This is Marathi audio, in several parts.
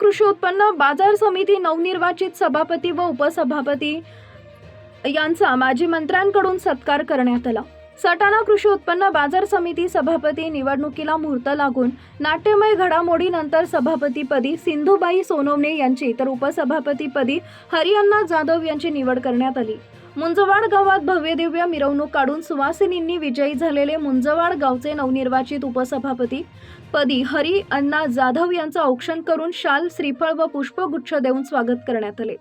कृषी उत्पन्न बाजार समिती नवनिर्वाचित सभापती व उपसभापती यांचा माजी मंत्र्यांकडून सत्कार करण्यात आला. सटाणा कृषी उत्पन्न बाजार समिती सभापती निवडणुकीला मुहूर्त लागून नाट्यमय घडामोडीनंतर सभापतीपदी सिंधुबाई सोनवणे यांची तर उपसभापतीपदी हरिअण्णा जाधव यांची निवड करण्यात आली. मुंजवाड गावात भव्यदिव्य मिरवणूक काढून सुवासिनींनी विजयी झालेले मुंजवाड गावचे नवनिर्वाचित उपसभापती पदी हरी अण्णा जाधव यांचं औक्षण करून शाल श्रीफळ व पुष्पगुच्छ देऊन स्वागत करण्यात आले.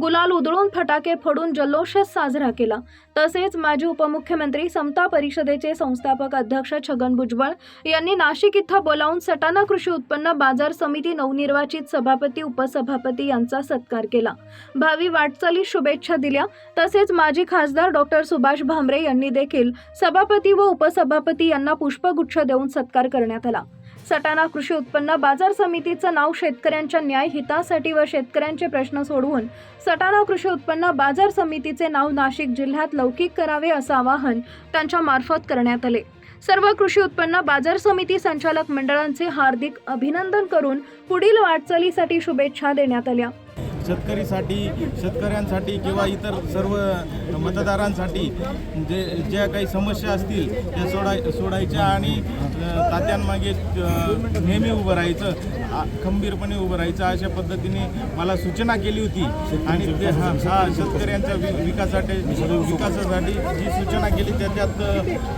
गुलाल उधळून फटाके फोडून जल्लोषच साजरा केला. तसेच माजी उपमुख्यमंत्री समता परिषदेचे संस्थापक अध्यक्ष छगन भुजबळ यांनी नाशिक इथं बोलावून सटाणा कृषी उत्पन्न बाजार समिती नवनिर्वाचित सभापती उपसभापती यांचा सत्कार केला. भावी वाटचाली शुभेच्छा दिल्या. तसेच माजी खासदार डॉक्टर सुभाष भामरे यांनी देखील सभापती व उपसभापती यांना पुष्पगुच्छ देऊन सत्कार करण्यात आला. सटाणा कृषी उत्पन्न बाजार समितीचं नाव शेतकऱ्यांच्या न्याय हितासाठी व शेतकऱ्यांचे प्रश्न सोडवून सटाणा कृषी उत्पन्न बाजार समितीचे नाव नाशिक जिल्ह्यात लौकिक करावे असं आवाहन त्यांच्या मार्फत करण्यात आले. सर्व कृषी उत्पन्न बाजार समिती संचालक मंडळांचे हार्दिक अभिनंदन करून पुढील वाटचालीसाठी शुभेच्छा देण्यात आल्या. शेतकरीसाठी शेतकऱ्यांसाठी किंवा इतर सर्व मतदारांसाठी जे ज्या काही समस्या असतील त्या सोडाय सोडायच्या आणि तात्यांमागे नेहमी उभं राहायचं खंबीरपणे उभं राहायचं अशा पद्धतीने मला सूचना केली होती. आणि ते हा हा शेतकऱ्यांच्या विकासासाठी विकासासाठी जी सूचना केली त्याच्यात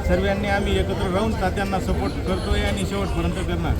सर्वांनी आम्ही एकत्र राहून तात्यांना सपोर्ट करतोय आणि शेवटपर्यंत करणार.